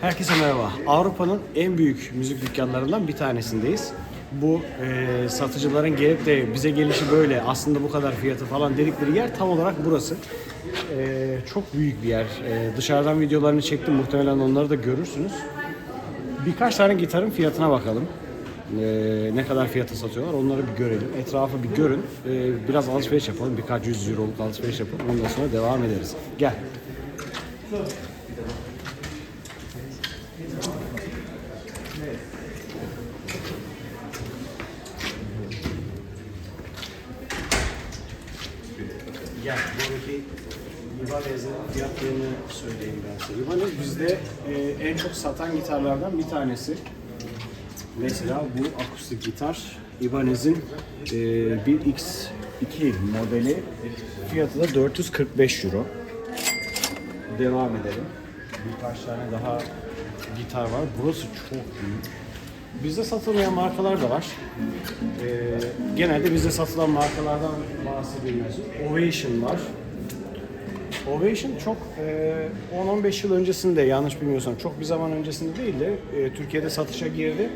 Herkese merhaba. Avrupa'nın en büyük müzik dükkanlarından bir tanesindeyiz. Bu e, satıcıların gelip de bize gelişi böyle aslında bu kadar fiyatı falan dedikleri yer tam olarak burası. E, çok büyük bir yer. E, dışarıdan videolarını çektim muhtemelen onları da görürsünüz. Birkaç tane gitarın fiyatına bakalım. E, ne kadar fiyata satıyorlar onları bir görelim. Etrafı bir görün. E, biraz alışveriş yapalım. Birkaç yüz euroluk alışveriş yapalım. Ondan sonra devam ederiz. Gel. Gel buradaki Ibanez'in fiyatlarını söyleyeyim ben size. Ibanez bizde e, en çok satan gitarlardan bir tanesi. Mesela bu akustik gitar Ibanez'in e, 1X2 modeli fiyatı da 445 euro. Devam edelim. Birkaç tane daha gitar var. Burası çok büyük. Bizde satılmayan markalar da var. Ee, genelde bizde satılan markalardan bahsedilmiyorsun. Ovation var. Ovation çok e, 10-15 yıl öncesinde yanlış bilmiyorsam çok bir zaman öncesinde değil de e, Türkiye'de satışa girdi.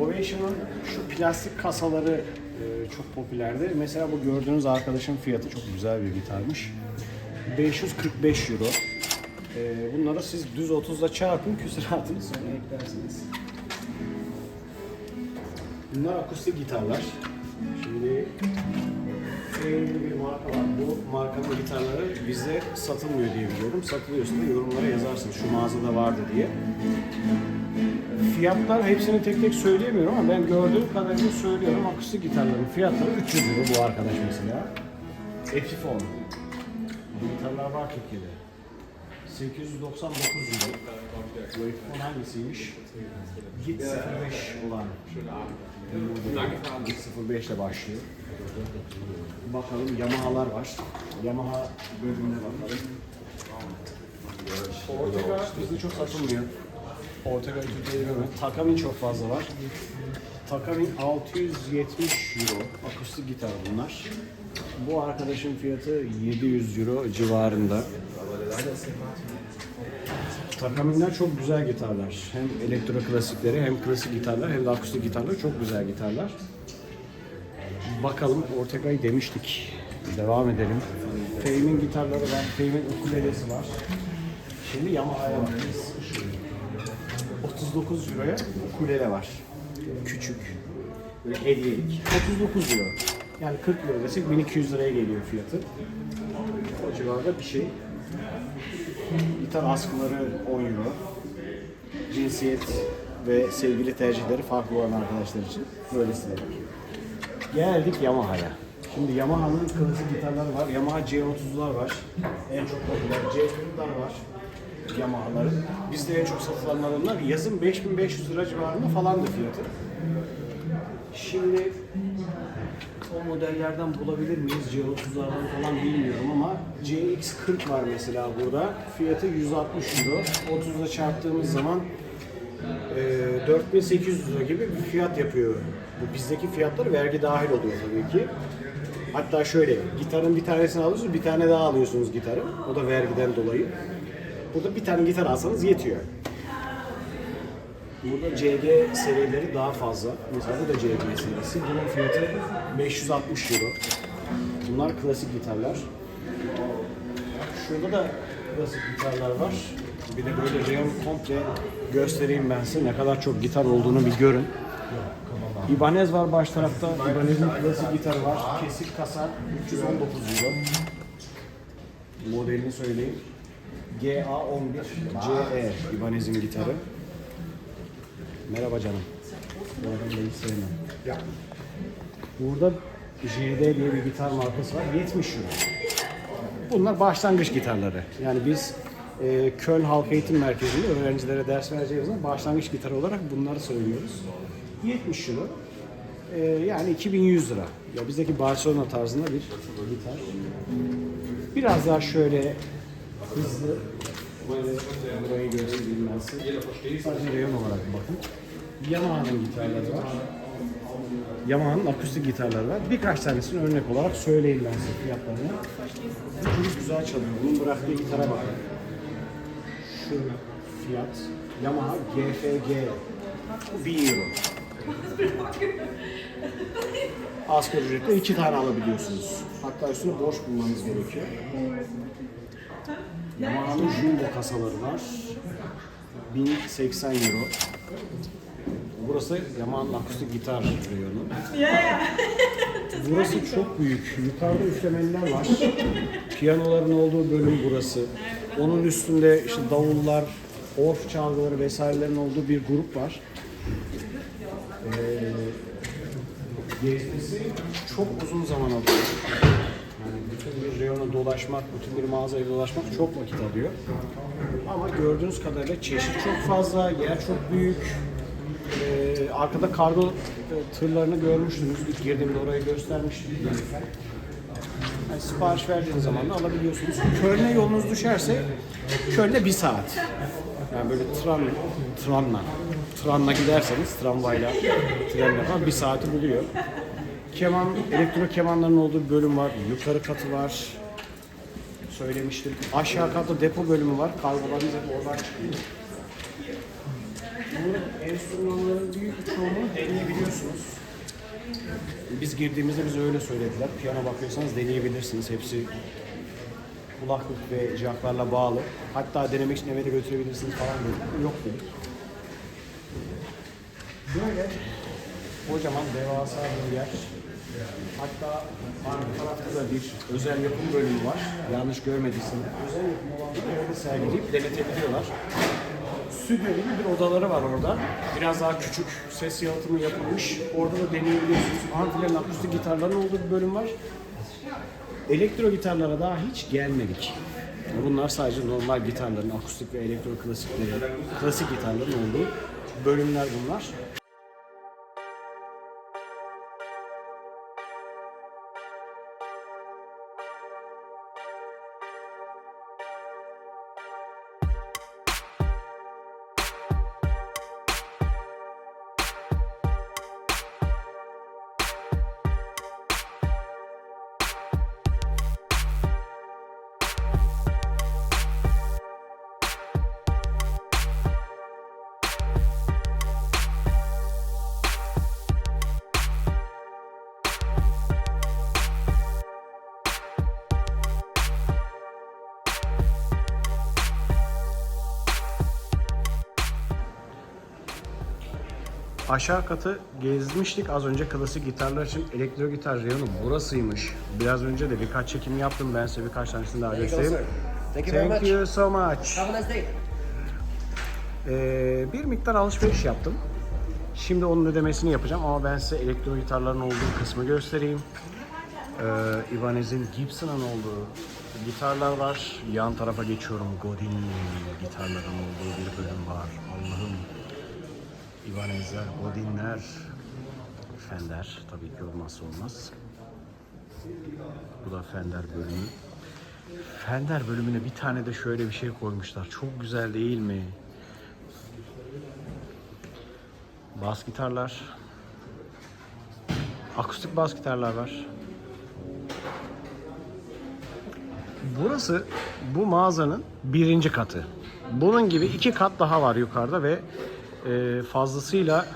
Ovation'ın şu plastik kasaları e, çok popülerdi. Mesela bu gördüğünüz arkadaşın fiyatı çok güzel bir gitarmış. 545 euro. E, bunları siz düz 30'la çarpın küsuratını sonra eklersiniz. Bunlar akustik gitarlar. Şimdi sevimli bir marka var. Bu markanın gitarları bizde satılmıyor diye biliyorum. Satılıyorsa da yorumlara yazarsın şu mağazada vardı diye. Fiyatlar hepsini tek tek söyleyemiyorum ama ben gördüğüm kadarıyla söylüyorum. Akustik gitarların fiyatları 300 euro bu arkadaş mesela. Epiphone. Gitarlar var Türkiye'de. 899 euro. Bu Epiphone hangisiymiş? Git 05 olan. Git 05 ile başlıyor. Bakalım Yamaha'lar var. Yamaha bölümüne bakalım. Ortega bizde çok satılmıyor. Ortega Türkiye'de görmüyorum. Takamin çok fazla var. Takamin 670 euro. Akustik gitar bunlar. Bu arkadaşın fiyatı 700 euro civarında. Takaminler çok güzel gitarlar. Hem elektro klasikleri hem klasik gitarlar hem de akustik gitarlar çok güzel gitarlar. Bakalım Ortega'yı demiştik. Devam edelim. Fame'in gitarları var. Fame'in ukulelesi var. Şimdi Yamaha'ya bakacağız. 39 euroya ukulele var. Küçük. Böyle hediyelik. 39 euro. Yani 40 euro desek 1200 liraya geliyor fiyatı. O civarda bir şey. Gitar askıları 10 euro. Cinsiyet ve sevgili tercihleri farklı olan arkadaşlar için böylesi dedik. Geldik Yamaha'ya. Şimdi Yamaha'nın klasik gitarları var. Yamaha C30'lar var. En çok popüler C40'lar var. Yamaha'ların. Bizde en çok satılanlar onlar. Yazın 5500 lira civarında falandı fiyatı. Şimdi o modellerden bulabilir miyiz? C30'lardan falan bilmiyorum ama CX40 var mesela burada. Fiyatı 160 euro. 30'la çarptığımız zaman e, 4800 lira gibi bir fiyat yapıyor. Bu bizdeki fiyatlar vergi dahil oluyor tabii ki. Hatta şöyle, gitarın bir tanesini alıyorsunuz, bir tane daha alıyorsunuz gitarı. O da vergiden dolayı. Burada bir tane gitar alsanız yetiyor. Burada CG serileri daha fazla. Mesela bu da CG serisi. Bunun fiyatı 560 euro. Bunlar klasik gitarlar. Şurada da klasik gitarlar var. Bir de böyle Reon komple göstereyim ben size ne kadar çok gitar olduğunu bir görün. Ibanez var baş tarafta. Ibanez'in klasik gitarı var. Kesik kasa 319 euro. Modelini söyleyeyim. GA11 CE Ibanez'in gitarı. Merhaba canım. Bu adamı hiç sevmem. Burada JD diye bir gitar markası var. 70 euro. Bunlar başlangıç gitarları. Yani biz e, Köln Halk Eğitim Merkezi'nde öğrencilere ders vereceğimiz zaman başlangıç gitarı olarak bunları söylüyoruz. 70 euro. E, yani 2100 lira. Ya bizdeki Barcelona tarzında bir gitar. Biraz daha şöyle hızlı burayı göstereyim ben size. Sadece reyon olarak bakın. Yamaha'nın gitarları var. Yamaha'nın akustik gitarları var. Birkaç tanesini örnek olarak söyleyeyim ben size fiyatlarını. Bu çocuk güzel çalıyor. Bunun bıraktığı gitara bakın. Şu fiyat Yamaha GFG. Bu 1000 euro. Asgari ücretle iki tane alabiliyorsunuz. Hatta üstüne borç bulmanız gerekiyor. Yamaha'nın jumbo kasaları var. 1080 euro. Burası Yamaha'nın akustik gitar reyonu. Burası çok büyük. Yukarıda üflemeliler var. Piyanoların olduğu bölüm burası. Onun üstünde işte davullar, orf çalgıları vesairelerin olduğu bir grup var. Ee, gezmesi çok uzun zaman alıyor. Yani bütün bir reyona dolaşmak, bütün bir mağazaya dolaşmak çok vakit alıyor. Ama gördüğünüz kadarıyla çeşit çok fazla, yer çok büyük. Ee, arkada kargo e, tırlarını görmüştünüz. İlk girdiğimde orayı göstermiştim. Yani sipariş verdiğiniz zaman da alabiliyorsunuz. Köln'e yolunuz düşerse Köln'e bir saat. Yani böyle tram, tranla, tranla giderseniz tramvayla, trenle falan bir saati buluyor. Keman, elektro kemanların olduğu bölüm var. Yukarı katı var. Söylemiştim. Aşağı katta depo bölümü var. Kargolarınız hep oradan çıkıyor. Bu enstrümanların büyük bir çoğunu deneyebiliyorsunuz. Biz girdiğimizde bize öyle söylediler. Piyano bakıyorsanız deneyebilirsiniz. Hepsi kulaklık ve cihazlarla bağlı. Hatta denemek için eve de götürebilirsiniz falan dediler. Yok dedik. Böyle kocaman devasa bir yer. Hatta arka tarafta da bir özel yapım bölümü var. Yanlış görmediyseniz. Özel yapım olanları orada sergileyip denetebiliyorlar. Stüdyo gibi bir odaları var orada. Biraz daha küçük, ses yalıtımı yapılmış. Orada da deneyebiliyorsunuz. Amfilerin akustik gitarların olduğu bir bölüm var. Elektro gitarlara daha hiç gelmedik. Bunlar sadece normal gitarların, akustik ve elektro klasikleri, klasik gitarların olduğu bölümler bunlar. Aşağı katı gezmiştik az önce klasik gitarlar için elektro gitar reyonu burasıymış. Biraz önce de birkaç çekim yaptım ben size birkaç tanesini daha göstereyim. Thank you Thank you so much. Have a nice day. Ee, bir miktar alışveriş yaptım. Şimdi onun ödemesini yapacağım ama ben size elektro gitarların olduğu kısmı göstereyim. Ee, Ibanez'in Gibson'ın olduğu gitarlar var. Yan tarafa geçiyorum. Godin gitarların olduğu bir bölüm var. Allah'ım. Ibanez'ler, Godin'ler, Fender tabii ki olmazsa olmaz. Bu da Fender bölümü. Fender bölümüne bir tane de şöyle bir şey koymuşlar. Çok güzel değil mi? Bas gitarlar. Akustik bas gitarlar var. Burası bu mağazanın birinci katı. Bunun gibi iki kat daha var yukarıda ve e, fazlasıyla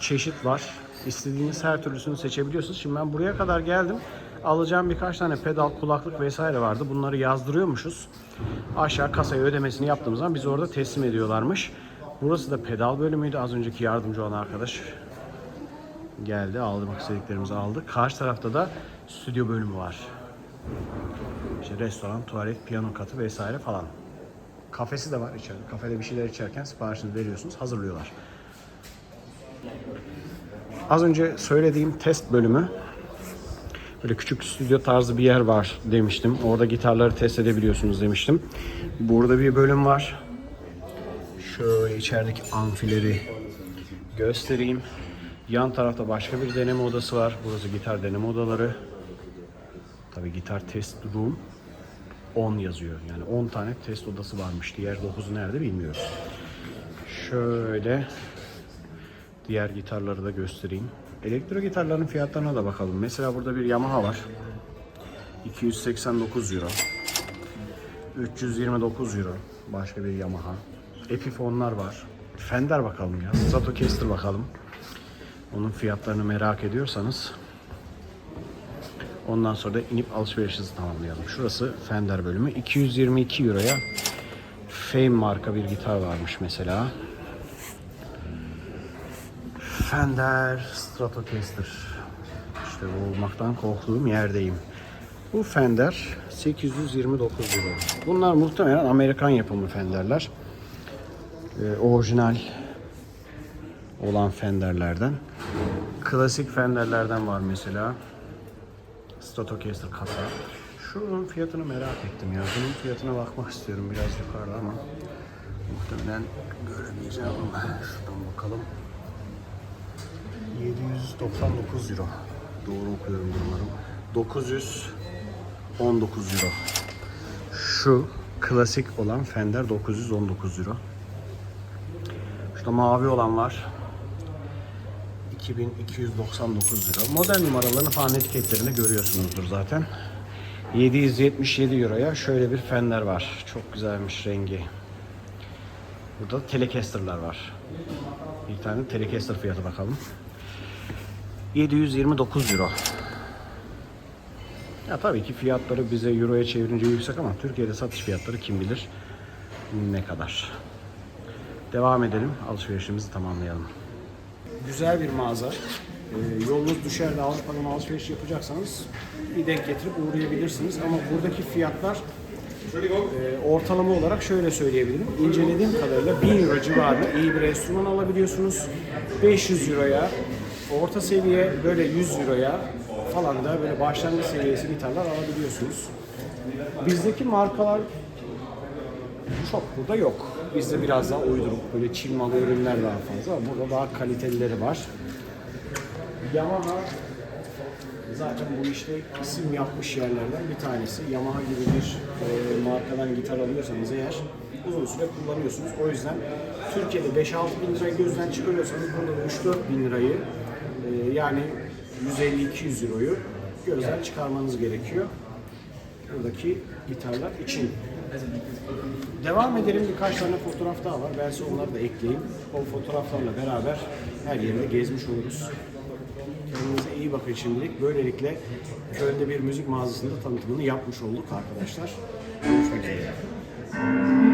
çeşit var. İstediğiniz her türlüsünü seçebiliyorsunuz. Şimdi ben buraya kadar geldim. Alacağım birkaç tane pedal, kulaklık vesaire vardı. Bunları yazdırıyormuşuz. Aşağı kasaya ödemesini yaptığımız zaman bizi orada teslim ediyorlarmış. Burası da pedal bölümüydü. Az önceki yardımcı olan arkadaş geldi. Almak istediklerimizi aldı. Karşı tarafta da stüdyo bölümü var. İşte restoran, tuvalet, piyano katı vesaire falan. Kafesi de var içeride. Kafede bir şeyler içerken siparişinizi veriyorsunuz, hazırlıyorlar. Az önce söylediğim test bölümü böyle küçük stüdyo tarzı bir yer var demiştim. Orada gitarları test edebiliyorsunuz demiştim. Burada bir bölüm var. Şöyle içerideki amfileri göstereyim. Yan tarafta başka bir deneme odası var. Burası gitar deneme odaları. Tabi gitar test room 10 yazıyor. Yani 10 tane test odası varmış. Diğer 9'u nerede bilmiyorum. Şöyle diğer gitarları da göstereyim. Elektro gitarların fiyatlarına da bakalım. Mesela burada bir Yamaha var. 289 euro. 329 euro. Başka bir Yamaha. Epiphone'lar var. Fender bakalım ya. Stratocaster bakalım. Onun fiyatlarını merak ediyorsanız ondan sonra da inip alışverişinizi tamamlayalım. Şurası Fender bölümü. 222 Euro'ya Fame marka bir gitar varmış mesela. Fender Stratocaster. İşte olmaktan korktuğum yerdeyim. Bu Fender 829 euro. Bunlar muhtemelen Amerikan yapımı Fenderler. Ee, orijinal olan Fenderlerden. Klasik Fenderlerden var mesela. Stratocaster kasa. Şunun fiyatını merak ettim ya. Bunun fiyatına bakmak istiyorum biraz yukarıda ama muhtemelen göremeyeceğim. Şuradan bakalım. 799 euro. Doğru okuyorum umarım. 919 euro. Şu klasik olan Fender 919 euro. Şurada mavi olan var. 2299 lira. Model numaralarını falan etiketlerinde görüyorsunuzdur zaten. 777 euroya şöyle bir Fender var. Çok güzelmiş rengi. Burada Telecaster'lar var. Bir tane Telecaster fiyatı bakalım. 729 euro. Ya tabii ki fiyatları bize euroya çevirince yüksek ama Türkiye'de satış fiyatları kim bilir ne kadar. Devam edelim. Alışverişimizi tamamlayalım. Güzel bir mağaza. Ee, yolunuz düşer de Avrupa'dan alışveriş yapacaksanız bir denk getirip uğrayabilirsiniz. Ama buradaki fiyatlar e, ortalama olarak şöyle söyleyebilirim. İncelediğim kadarıyla 1000 euro civarında iyi bir enstrüman alabiliyorsunuz. 500 euroya, orta seviye böyle 100 euroya falan da böyle başlangıç seviyesi gitarlar alabiliyorsunuz. Bizdeki markalar çok burada yok. Bizde biraz daha uyduruk böyle Çin malı ürünler daha fazla. Burada daha kalitelileri var. Yamaha zaten bu işte isim yapmış yerlerden bir tanesi. Yamaha gibi bir e, markadan gitar alıyorsanız eğer uzun süre kullanıyorsunuz. O yüzden Türkiye'de 5-6 bin lirayı gözden çıkarıyorsanız burada 3-4 bin lirayı e, yani 150-200 euroyu gözden çıkarmanız gerekiyor. Buradaki gitarlar için. Devam edelim birkaç tane fotoğraf daha var. Ben size onları da ekleyeyim. O fotoğraflarla beraber her yerinde gezmiş oluruz. Kendinize iyi bakın şimdilik. Böylelikle Köln'de bir müzik mağazasında tanıtımını yapmış olduk arkadaşlar. Görüşmek üzere.